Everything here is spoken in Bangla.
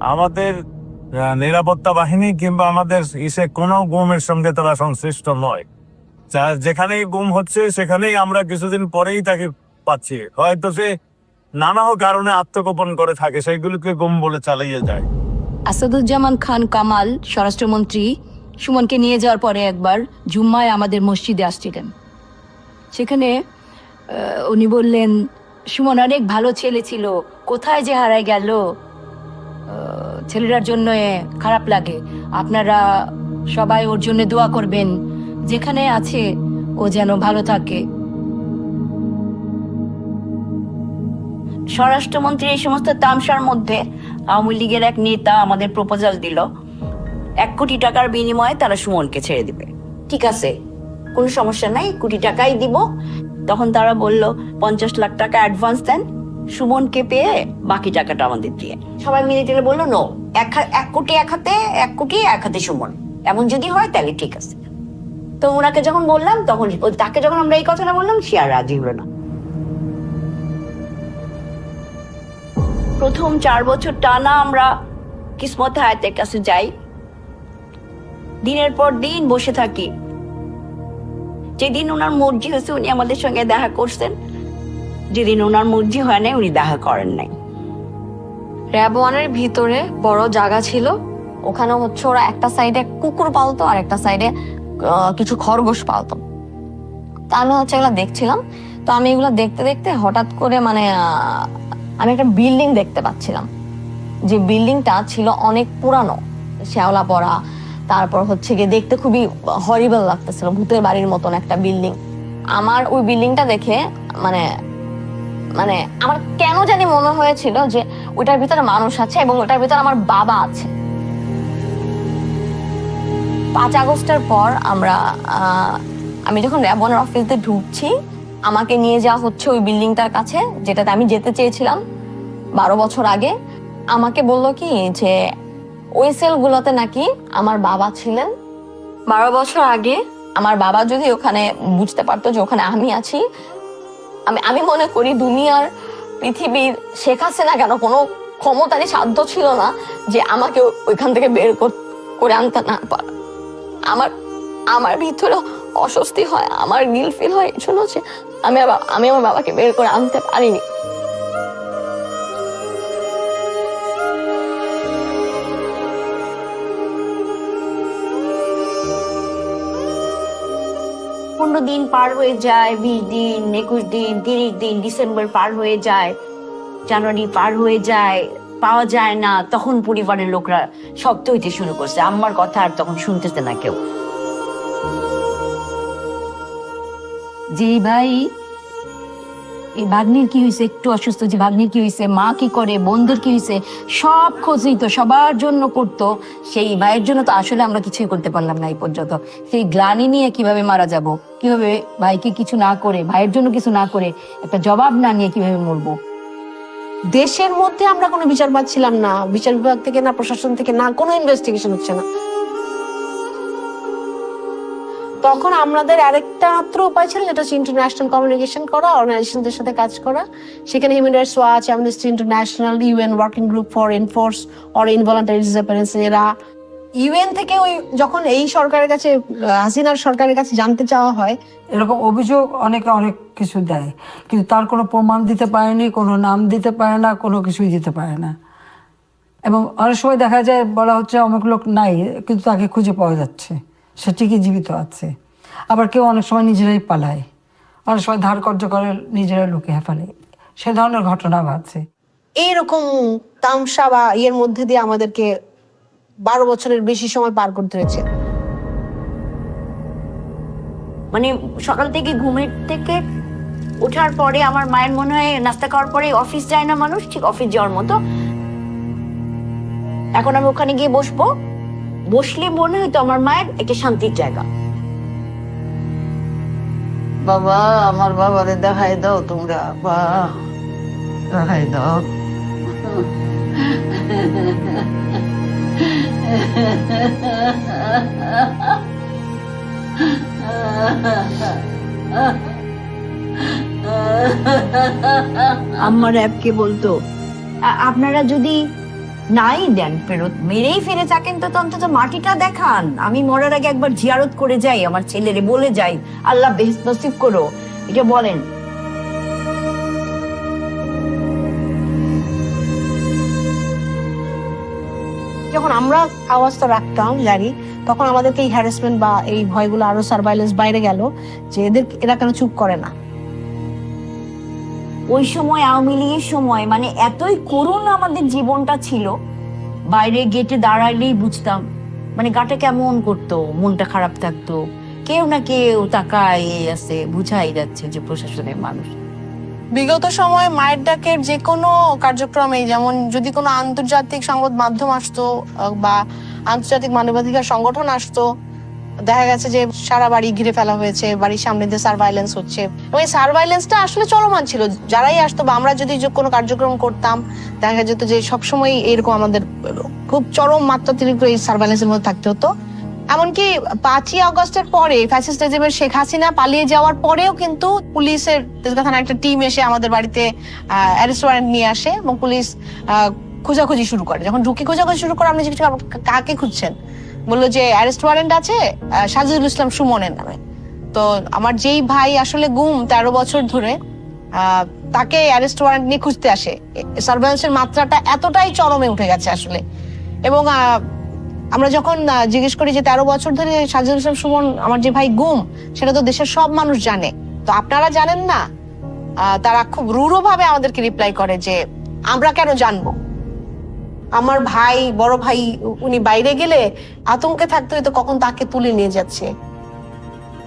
আমাদের নিরাপত্তা বাহিনী কিংবা আমাদের ইসে কোনো গুমের সঙ্গে তারা সংশ্লিষ্ট নয়। যেখানেই গুম হচ্ছে, সেখানেই আমরা কিছুদিন পরেই তাকে পাচ্ছি। হয়তো সে নানা কারণে আত্মগোপন করে থাকে, সেইগুলোকে গুম বলে চালিয়ে যায়। আসাদুজ্জামান খান কামাল, স্বরাষ্ট্রমন্ত্রী, সুমনকে নিয়ে যাওয়ার পরে একবার জুম্মায় আমাদের মসজিদে আসছিলেন। সেখানে উনি বললেন, সুমন, অনেক ভালো ছেলে ছিল। কোথায় যে হারায় গেল? ছেলেটার জন্য খারাপ লাগে। আপনারা সবাই ওর জন্য দোয়া করবেন। যেখানে আছে, ও যেন ভালো থাকে। স্বরাষ্ট্রমন্ত্রী এই সমস্ত তামসার মধ্যে আওয়ামী লীগের এক নেতা আমাদের প্রপোজাল দিল। এক কোটি টাকার বিনিময়ে তারা সুমনকে ছেড়ে দিবে। ঠিক আছে, কোনো সমস্যা নাই, কোটি টাকাই দিব। তখন তারা বলল, পঞ্চাশ লাখ টাকা অ্যাডভান্স দেন। সুমনকে পেয়ে বাকি টাকাটা আমাদের দিয়ে। সবাই মিলে টেলে বলল, নো, এক এক কোটি এক হাতে, এক কোটি এক হাতে সুমন। এমন যদি হয় তাহলে ঠিক আছে। তো ওনাকে যখন বললাম, তখন তাকে যখন আমরা এই কথাটা বললাম, সে আর রাজি হলো না। প্রথম চার বছর টানা আমরা কিসমত হায়াতের কাছে যাই। দিনের পর দিন বসে থাকি। যেদিন ওনার মর্জি হয়েছে, উনি আমাদের সঙ্গে দেখা করছেন। যেদিন ওনার মর্জি হয় নাই, উনি দেখা করেন নাই। র্যাব ওয়ানের ভিতরে বড় জায়গা ছিল। ওখানে হচ্ছে ওরা একটা সাইডে কুকুর পালতো, আর একটা সাইডে কিছু খরগোশ পালতো। তা আমি হচ্ছে এগুলো দেখছিলাম। তো আমি এগুলো দেখতে দেখতে হঠাৎ করে মানে আমি একটা বিল্ডিং দেখতে পাচ্ছিলাম। যে বিল্ডিংটা ছিল অনেক পুরানো। শ্যাওলা পড়া, তারপর হচ্ছে গিয়ে দেখতে খুবই হরিবল লাগতেছিল, ভূতের বাড়ির মতন একটা বিল্ডিং আমার ওই বিল্ডিংটা দেখে মানে মানে আমার কেন জানি মনে হয়েছিল যে ওটার ভিতরে মানুষ আছে এবং ওটার ভিতরে আমার বাবা আছে। পাঁচ আগস্টের পর আমরা আমি যখন র্যাবনের অফিসে ঢুকছি, আমাকে নিয়ে যাওয়া হচ্ছে ওই বিল্ডিংটার কাছে, যেটাতে আমি যেতে চেয়েছিলাম বারো বছর আগে। আমাকে বলল কি যে, ওই সেলগুলোতে নাকি আমার বাবা ছিলেন। বারো বছর আগে আমার বাবা যদি ওখানে বুঝতে পারতো যে ওখানে আমি আছি আমি আমি মনে করি দুনিয়ার পৃথিবীর শেখ হাসিনা কেন কোনো ক্ষমতারই সাধ্য ছিল না যে আমাকে ওইখান থেকে বের করে আনতে না পারা। আমার আমার ভিতরে অস্বস্তি হয়, আমার গিল ফিল হয়, এই জন্য আমি আমি আমার বাবাকে বের করে আনতে পারিনি। পনেরো দিন পার হয়ে যায়, বিশ দিন, একুশ দিন, তিরিশ দিন, ডিসেম্বর পার হয়ে যায়, জানুয়ারি পার হয়ে যায়, পাওয়া যায় না, তখন পরিবারের লোকরা শব্দ হইতে শুরু করছে। আমার কথা আর তখন শুনতেছে না কেউ। যে ভাই এই ভাগ্নির কি হয়েছে একটু অসুস্থ যে ভাগ্নির কি হয়েছে মা কি করে? বন্ধুর কি হয়েছে সব খোঁজ নিত সবার জন্য করতো। সেই ভাইয়ের জন্য তো আসলে আমরা কিছুই করতে পারলাম না এই পর্যন্ত। সেই গ্লানি নিয়ে কীভাবে মারা যাব? কীভাবে ভাইকে কিছু না করে, ভাইয়ের জন্য কিছু না করে একটা জবাব না নিয়ে কীভাবে মরবো? দেশের মধ্যে আমরা কোনো বিচার পাচ্ছিলাম না। বিচার বিভাগ থেকে না, প্রশাসন থেকে না, কোনো ইনভেস্টিগেশন হচ্ছে না। তখন আমাদের আরেকটা মাত্র উপায় ছিল, যেটা হচ্ছে ইন্টারন্যাশনাল কমিউনিকেশন করা অর্গানাইজেশনদের সাথে কাজ করা। সেখানে human rights watch amnesty international UN working group for enforce or involuntary disappearance এরা। ইউএন থেকে ওই যখন এই সরকারের কাছে হাসিনার সরকারের কাছে জানতে চাওয়া হয়, এরকম অভিযোগ অনেকে অনেক কিছু দেয়। কিন্তু তার কোনো প্রমাণ দিতে পারেনি, কোনো নাম দিতে পারে না, কোনো কিছুই দিতে পারে না। এবং অনেক সময় দেখা যায়, বলা হচ্ছে অনেক লোক নাই, কিন্তু তাকে খুঁজে পাওয়া যাচ্ছে। সে ঠিকই জীবিত আছে। আবার কেউ অনেক সময় নিজেরাই পালায়। অনেক সময় ধার কর্য করে নিজেরাই লুকিয়ে ফেলে। সে ধরনের ঘটনা ঘটছে এইরকম তামসা বা ইয়ের মধ্যে দিয়ে আমাদেরকে বারো বছরের বেশি সময় পার করতে হয়েছে। মানে সকাল থেকে ঘুমের থেকে ওঠার পরে আমার মায়ের মনে হয় নাস্তা খাওয়ার পরে অফিস যায় না মানুষ ঠিক অফিস যাওয়ার মতো। এখন আমি ওখানে গিয়ে বসবো। বসলে মনে হয়তো আমার মায়ের একটা শান্তির জায়গা। বাবা আমার বাবারে দেখাই দাও তোমরা। বা দেখাই দাও। আম্মা র্যাবকে বলতো আপনারা যদি নাই দেন ফেরত। মেরেই ফেলে থাকেন তো অন্তত মাটিটা দেখান। আমি মরার আগে একবার জিয়ারত করে যাই, আমার ছেলেরে বলে যাই। আল্লাহ বেহেস নসিব করো। এটা বলেন। যখন আমরা আওয়াজটা রাখতাম জারি তখন আমাদেরকে এই হ্যারাসমেন্ট বা এই ভয়গুলো আরও সার্ভাইলেন্স বাইরে গেল, যে এদের এরা কেন চুপ করে না? ওই সময় আওয়ামী লীগের সময় মানে এতই করুণ আমাদের জীবনটা ছিল, বাইরে গেটে দাঁড়াইলেই বুঝতাম মানে গাটা কেমন করতো, মনটা খারাপ থাকতো, কেউ না কেউ তাকায় আছে, বুঝাই যাচ্ছে যে প্রশাসনের মানুষ। বিগত সময়ে মায়ের ডাকের যে কোনো কার্যক্রমে যেমন যদি কোনো আন্তর্জাতিক সংবাদ মাধ্যম আসতো, বা আন্তর্জাতিক মানবাধিকার সংগঠন আসতো দেখা গেছে যে সারা বাড়ি ঘিরে ফেলা হয়েছে, বাড়ির সামনে দিয়ে সার্ভাইলেন্স হচ্ছে। এবং এই সার্ভাইলেন্সটা আসলে চলমান ছিল। যারাই আসতো বা আমরা যদি কোনো কার্যক্রম করতাম, দেখা যেত যে সবসময় এরকম আমাদের খুব চরম মাত্রাতিরিক্ত এই সার্ভাইলেন্সের মধ্যে থাকতে হতো। এমনকি পাঁচই আগস্টের পরে ফ্যাসিস্ট রেজিমের শেখ হাসিনা পালিয়ে যাওয়ার পরেও কিন্তু পুলিশের তেজগাঁ থানার একটা টিম এসে আমাদের বাড়িতে অ্যারেস্ট ওয়ারেন্ট নিয়ে আসে এবং পুলিশ খোঁজাখুঁজি শুরু করে। যখন ঢুকে খোঁজাখুঁজি শুরু করে, আপনি কাকে খুঁজছেন বলল যে অ্যারেস্ট ওয়ারেন্ট আছে সাজিদুল ইসলাম সুমনের নামে। তো আমার যেই ভাই আসলে গুম তেরো বছর ধরে তাকে অ্যারেস্ট ওয়ারেন্ট নিয়ে খুঁজতে আসে। সার্ভেলেন্সের মাত্রাটা এতটাই চরমে উঠে গেছে আসলে। এবং আমরা যখন জিজ্ঞেস করি যে তেরো বছর ধরে সাজিদুল ইসলাম সুমন আমার যে ভাই গুম, সেটা তো দেশের সব মানুষ জানে। তো আপনারা জানেন না? তারা খুব রূঢ় ভাবে আমাদেরকে রিপ্লাই করে যে, আমরা কেন জানব? আমার ভাই, বড় ভাই, উনি বাইরে গেলে আতঙ্কে থাকতে হয়তো কখন তাকে তুলে নিয়ে যাচ্ছে।